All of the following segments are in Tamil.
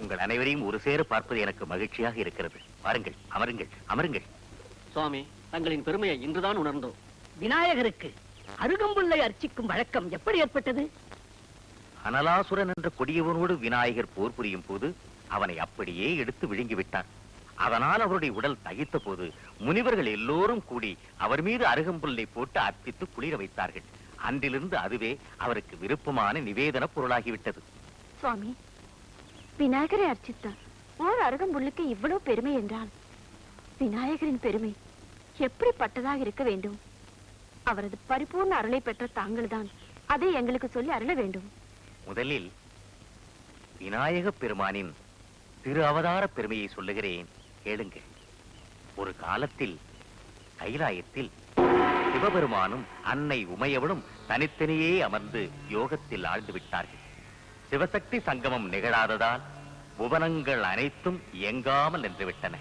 உங்கள் அனைவரையும் ஒரு சேர பார்ப்பது எனக்கு மகிழ்ச்சியாக இருக்கிறது. வாருங்கள் அமருங்கள் அமருங்கள். சுவாமி தங்களின் பெருமையை இன்றுதான் உணர்ந்தோம். விநாயகருக்கு அருகம்புல்லை அர்ச்சிக்கும் வழக்கம் எப்படி ஏற்பட்டது? அனலாசுரன் என்ற கொடியவனோடு விநாயகர் போர் புரியும் போது அவனை அப்படியே எடுத்து விழுங்கி விட்டார் அதனால் அவருடைய உடல் தகித்த போது முனிவர்கள் எல்லோரும் கூடி அவர் மீது அருகம்புல்லை போட்டு அர்ப்பித்து குளிர வைத்தார்கள். அன்றிலிருந்து அதுவே அவருக்கு விருப்பமான நிவேதன பொருளாகிவிட்டது. சுவாமி விநாயகரை அர்ச்சித்தார். ஓர் அருகம்புல்லுக்கு இவ்வளவு பெருமை என்றால் விநாயகரின் பெருமை எப்படிப்பட்டதாக இருக்க வேண்டும்? அவரது பரிபூர்ண அருளை பெற்ற தாங்கள்தான் அதை எங்களுக்கு சொல்லி அருள வேண்டும். முதலில் விநாயகப் பெருமானின் திரு அவதார பெருமையை சொல்லுகிறேன். கேளுங்க ஒரு காலத்தில் கைலாயத்தில் சிவபெருமானும் அன்னை உமையவளும் தனித்தனியே அமர்ந்து யோகத்தில் ஆழ்ந்து விட்டார்கள். சிவசக்தி சங்கமம் நிகழாததால் புவனங்கள் அனைத்தும் இயங்காமல் நின்றுவிட்டன.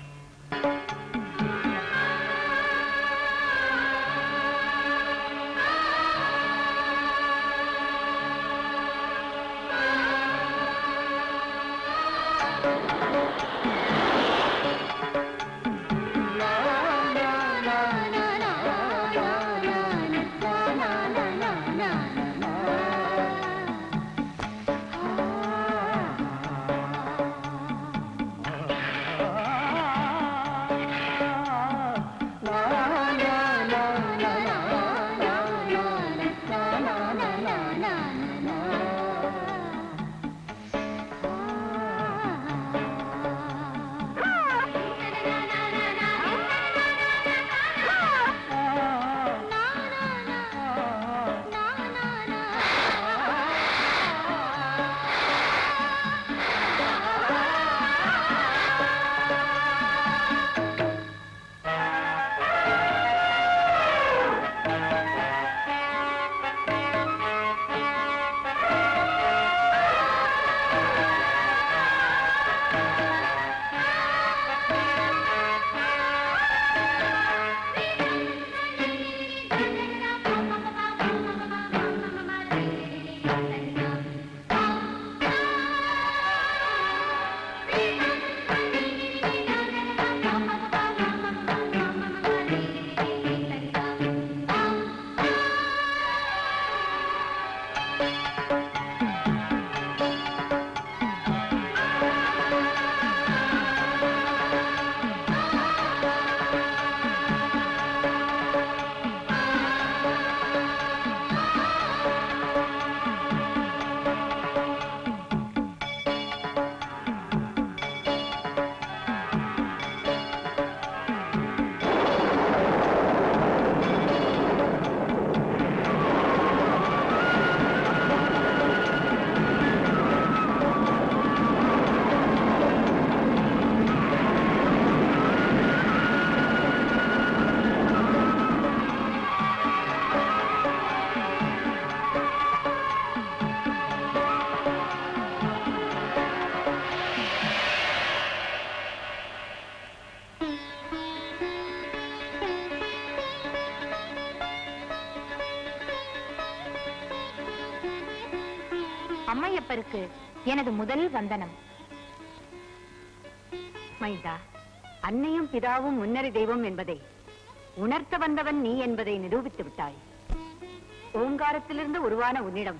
அம்மையப்பருக்கு எனது முதல் வந்தனம். மைந்தா அன்னையும் பிதாவும் முன்னறி தெய்வம் என்பதை உணர்த்த வந்தவன் நீ என்பதை நிரூபித்து விட்டாய். ஓங்காரத்திலிருந்து உருவான உன்னிடம்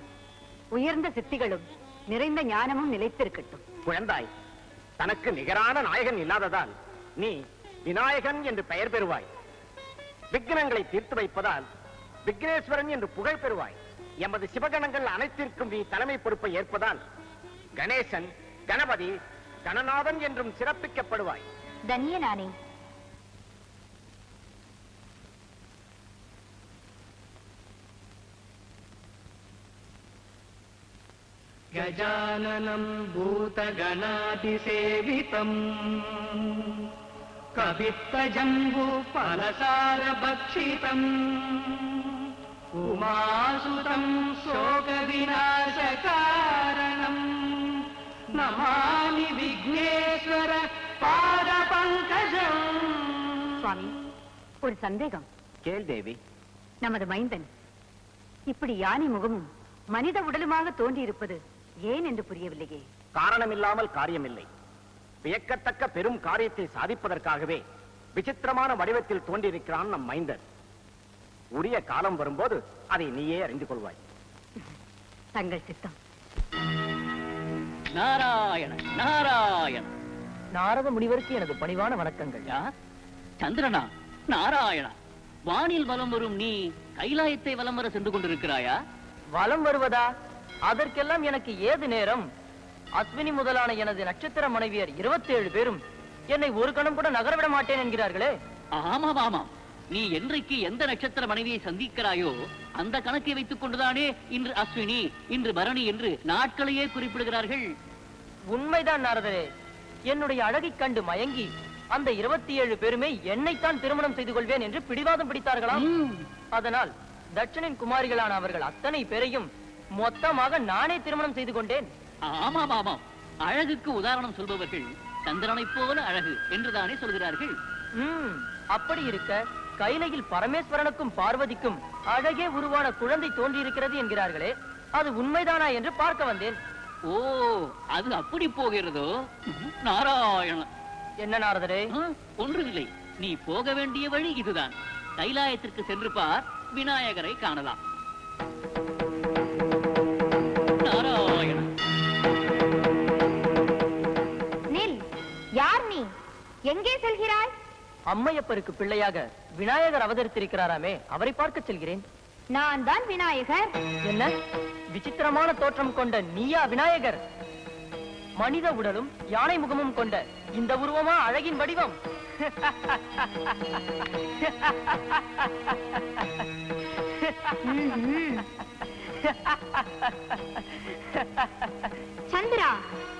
உயர்ந்த சித்திகளும் நிறைந்த ஞானமும் நிலைத்திருக்கட்டும். குழந்தாய் தனக்கு நிகரான நாயகன் இல்லாததால் நீ விநாயகன் என்று பெயர் பெறுவாய். விக்னங்களை தீர்த்து வைப்பதால் விக்னேஸ்வரன் என்று புகழ் பெறுவாய். எமது சிவகணங்கள் அனைத்திற்கும் நீ தலைமை பொறுப்பை ஏற்பதால் கணேசன் கணபதி கணநாதன் என்றும் சிறப்பிக்கப்படுவாய் தன்ய நானே गजाननम् भूतगणातिसेवितम् कवित्तजम्बूफलसारभक्षितम् உமாசுதம் சோகவிநாசகாரணம். நமாமி விக்னேஸ்வர பாத பங்கஜம் சுவாமி ஒரு சந்தேகம். கேள் தேவி. நமது மைந்தன் இப்படி யானை முகமும் மனித உடலுமாக தோன்றியிருப்பது ஏன் என்று புரியவில்லையே? காரணம் இல்லாமல் காரியமில்லை. வியக்கத்தக்க பெரும் காரியத்தை சாதிப்பதற்காகவே விசித்திரமான வடிவத்தில் தோன்றியிருக்கிறான் நம் மைந்தன். உரிய காலம் வரும்போது அதை நீயே அறிந்து கொள்வாய். தங்கள் சித்தம். நாராயண நாராயண நாரத முனிவருக்கு எனது பணிவான வணக்கங்கள். சந்திரனா நாராயணா. வானில் வலம் வரும் நீ கைலாயத்தை வலம் வர சென்று கொண்டிருக்கிறாயா? வலம் வருவதா? அதற்கெல்லாம் எனக்கு ஏது நேரம்? அஸ்வினி முதலான எனது நட்சத்திர மனைவியர் 27 பேரும் என்னை ஒரு கணம் கூட நகரவிட மாட்டேன் என்கிறார்களே. ஆமாம் ஆமாம். நீ என்றைக்கு எந்த நட்சத்திர மனைவியை சந்திக்கிறாயோ அந்த கணக்கை வைத்துக் கொண்டுதானே இன்று அஸ்வினி இன்று பரணி என்று நாட்களையே குறிப்பிடுகிறார்கள். உண்மைதான் நாரதரே. என்னுடைய அழகைக் கண்டு மயங்கி அந்த 27 பேருமே என்னைத்தான் திருமணம் செய்து கொள்வேன் என்று பிடிவாதம் பிடித்தார்களாம் அதனால் தட்சனின் குமாரிகளான அவர்கள் அத்தனை பேரையும் மொத்தமாக நானே திருமணம் செய்து கொண்டேன். ஆமாம் ஆமாம் அழகுக்கு உதாரணம் சொல்பவர்கள் சந்திரனைப் போல அழகு என்றுதானே சொல்கிறார்கள். அப்படி இருக்க கைலையில் பரமேஸ்வரனுக்கும் பார்வதிக்கும் அழகே உருவான குழந்தை தோன்றியிருக்கிறது என்கிறார்களே. அது உண்மைதானா என்று பார்க்க வந்தேன். ஓ அது அப்படி போகிறதோ? நாராயண என்ன நாரதரே? ஒன்றுமில்லை. நீ போக வேண்டிய வழி இதுதான். கைலாயத்திற்கு சென்று பார் விநாயகரை காணலாம். நாராயண நில் யார் நீ? எங்கே செல்கிறாய்? அம்மையப்பருக்கு பிள்ளையாக விநாயகர் அவதரித்திருக்கிறாராமே அவரை பார்க்க செல்கிறேன். நான் தான் விநாயகர். என்ன? விசித்திரமான தோற்றம் கொண்ட நீயா விநாயகர். மனித உடலும் யானை முகமும் கொண்ட இந்த உருவமா அழகின் வடிவம்? ம்ம். சந்திரா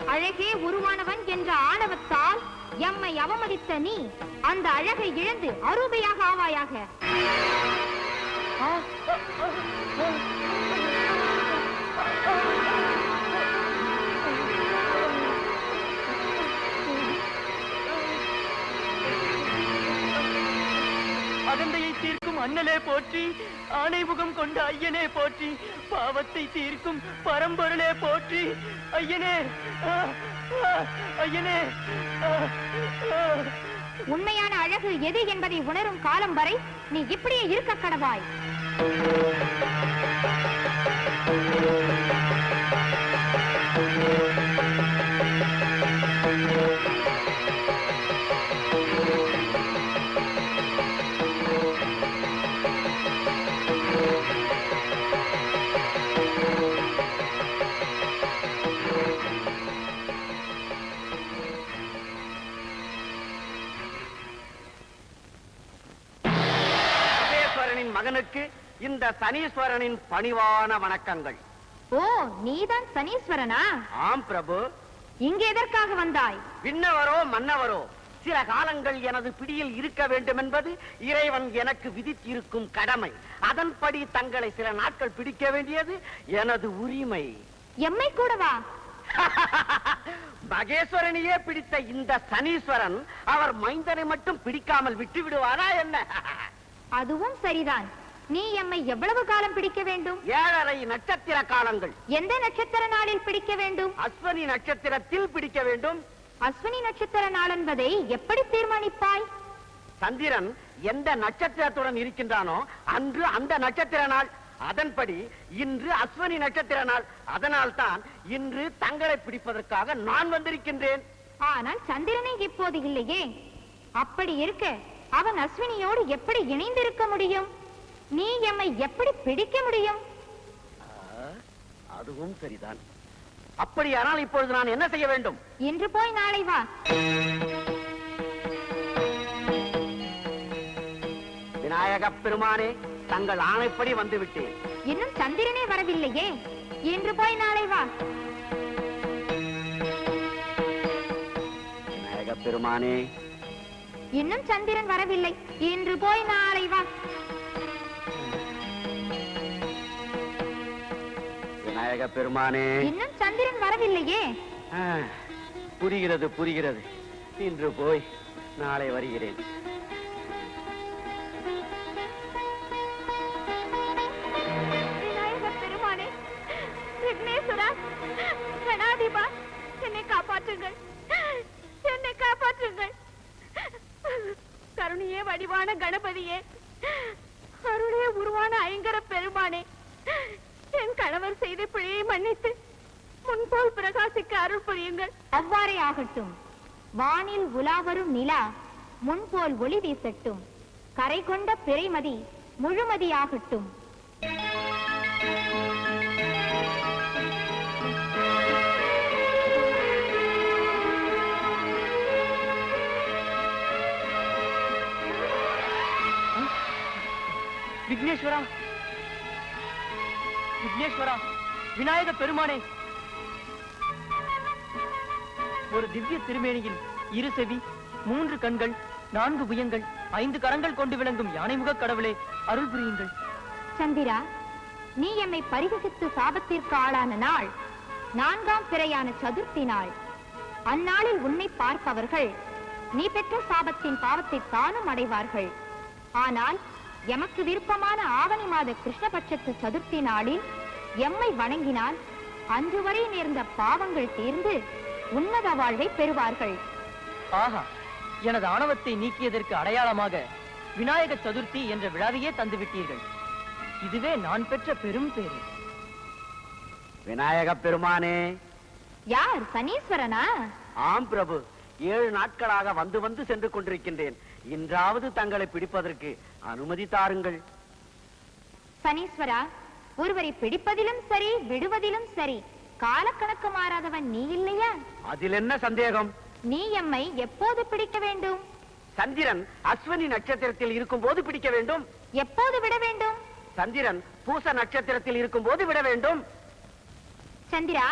அழகே உருவானவன் என்ற ஆணவத்தால் எம்மை அவமதித்த நீ அந்த அழகை இழந்து அரூபையாக ஆவாயாக. அகந்தையை அண்ணலே போற்றி ஆணை முகம் கொண்ட ஐயனே போற்றி பாவத்தை தீர்க்கும் பரம்பொருளே போற்றி. ஐயனே ஐயனே உண்மையான அழகு எது என்பதை உணரும் காலம் வரை நீ இப்படியே இருக்க கடவாய். மகனுக்கு இந்த சனீஸ்வரனின் பணிவான வணக்கங்கள். ஓ நீதான் சனீஸ்வரனா? ஆம் பிரபு. இங்கு எதற்காக வந்தாய்? விண்ணவரோ மன்னவரோ சில காலங்கள் எனது பிடியில் இருக்க வேண்டும் என்பது இறைவன் எனக்கு விதித்திருக்கும் கடமை. அதன்படி தங்களை சில நாட்கள் பிடிக்க வேண்டியது எனது உரிமை. எம்மை கூடவா மகேஸ்வரனையே பிடித்த இந்த சனீஸ்வரன் அவர் மைந்தனை மட்டும் பிடிக்காமல் விட்டு விடுவாரா என்ன? அதுவும் சரிதான். நீ எம்மை எவ்வளவு காலம் பிடிக்க வேண்டும்? ஏழரை நட்சத்திர காலங்கள். எந்த நட்சத்திர நாளில் பிடிக்க வேண்டும்? அஸ்வனி நட்சத்திரத்தில் பிடிக்க வேண்டும். அஸ்வினி நட்சத்திர நாள் என்பதை எப்படி தீர்மானிப்பாய்? சந்திரன் எந்த நட்சத்திரத்துடன் இருக்கின்றானோ அன்று அந்த நட்சத்திர நாள். அதன்படி இன்று அஸ்வனி நட்சத்திர நாள். அதனால் தான் இன்று தங்களை பிடிப்பதற்காக நான் வந்திருக்கின்றேன். ஆனால் சந்திரனை இப்போது இல்லையே. அப்படி இருக்க அவன் அஸ்வினியோடு எப்படி இணைந்திருக்க முடியும்? நீ எம்மை எப்படி பிடிக்க முடியும்? அதுவும் சரிதான். அப்படியானால் இப்பொழுது நான் என்ன செய்ய வேண்டும்? இன்று போய் நாளை வா. விநாயகப் பெருமானே தங்கள் ஆணைப்படி வந்துவிட்டேன். இன்னும் சந்திரனே வரவில்லையே. இன்று போய் நாளை வா. விநாயகப் பெருமானே இன்னும் சந்திரன் வரவில்லை. இன்று போய் நாளை வா. விநாயகப் பெருமானே. இன்னும் சந்திரன் வரவில்லையே. புரிகிறது புரிகிறது. இன்று போய் நாளை வருகிறேன். வடிவான கணபதியே. அருளே உருவான ஐங்கர பெருமானே. என் கணவர் செய்த பிழையை மன்னித்து முன்போல் பிரகாசிக்க அருள் புரியுங்கள். அவ்வாறே ஆகட்டும். வானில் உலாவரும் நிலா முன்போல் ஒளி வீசட்டும். கரை கொண்ட பிறைமதி முழுமதியாகட்டும். விக்னேஸ்வரா விக்னேஸ்வரா விநாயக பெருமானே. ஒரு திவ்ய திருமேனியில் இரு செவி மூன்று கண்கள் நான்கு புயங்கள் ஐந்து கரங்கள் கொண்டு விளங்கும் யானைமுக கடவுளே அருள் புரியுங்கள். சந்திரா நீ எம்மை பரிகசித்து சாபத்திற்கு ஆளான நாள் நான்காம் பிறையான சதுர்த்தி நாள். அந்நாளில் உன்னை பார்ப்பவர்கள் நீ பெற்ற சாபத்தின் பாவத்தை தானும் அடைவார்கள். ஆனால் எமக்கு விருப்பமான ஆவணி மாத கிருஷ்ணபட்சத்து சதுர்த்தி நாளில் எம்மை வணங்கினால் அன்று வரை நேர்ந்த பாவங்கள் தீர்ந்து உன்னத வாழ்வை பெறுவார்கள். ஆஹா எனது ஆணவத்தை நீக்கியதற்கு அடையாளமாக விநாயக சதுர்த்தி என்ற விழாவையே தந்து விட்டீர்கள் இதுவே நான் பெற்ற பெரும் பேரு விநாயக பெருமானே. யார் சனீஸ்வரனா? ஆம் பிரபு ஏழு நாட்களாக வந்து வந்து சென்று கொண்டிருக்கின்றேன். இன்றாவது தங்களை பிடிப்பதற்கு அனுமதி தாருங்கள். சனீஸ்வரா ஒருவரை பிடிப்பதிலும் சரி விடுவதிலும் சரி காலக்கணக்கு மாறாதவன் நீ இல்லையா? அதில் என்ன சந்தேகம்? நீ எம்மை எப்போது பிடிக்க வேண்டும்? சந்திரன் அஸ்வினி நட்சத்திரத்தில் இருக்கும் போது பிடிக்க வேண்டும். எப்போது விட வேண்டும்? சந்திரன் பூச நட்சத்திரத்தில் இருக்கும் போது விட வேண்டும். சந்திரா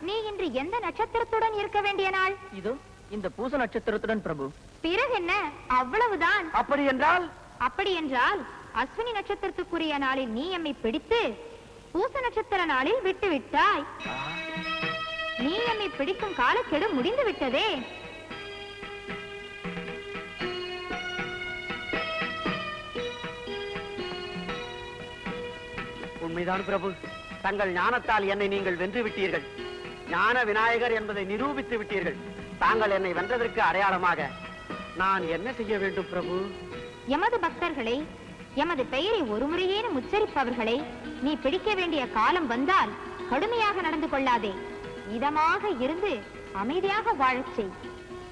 நீ இன்று எந்த நட்சத்திரத்துடன் இருக்க வேண்டிய நாள்? இதோ இந்த பூச நட்சத்திரத்துடன் பிரபு. பிறகு என்ன அவ்வளவுதான். அப்படி என்றால்? அப்படி என்றால் அஸ்வினி நட்சத்திரத்துக்குரிய நாளில் நீ எம்மை பிடித்து பூச நட்சத்திர நாளில் விட்டு விட்டாய். நீ எம்மை பிடிக்கும் காலக்கெடு முடிந்து விட்டதே. உண்மைதான் பிரபு. தங்கள் ஞானத்தால் என்னை நீங்கள் வென்று விட்டீர்கள். ஞான விநாயகர் என்பதை நிரூபித்து விட்டீர்கள். தாங்கள் என்னை வென்றதற்கு அடையாளமாக நான் என்ன செய்ய வேண்டும் பிரபு? எமது பக்தர்களை எமது பெயரை ஒருமுறையேனும் உச்சரிப்பவர்களை நீ பிடிக்க வேண்டிய காலம் வந்தால் கடுமையாக நடந்து கொள்ளாதே. இதமாக இருந்து அமைதியாக வாழச் செய்.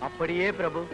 அப்படியே பிரபு.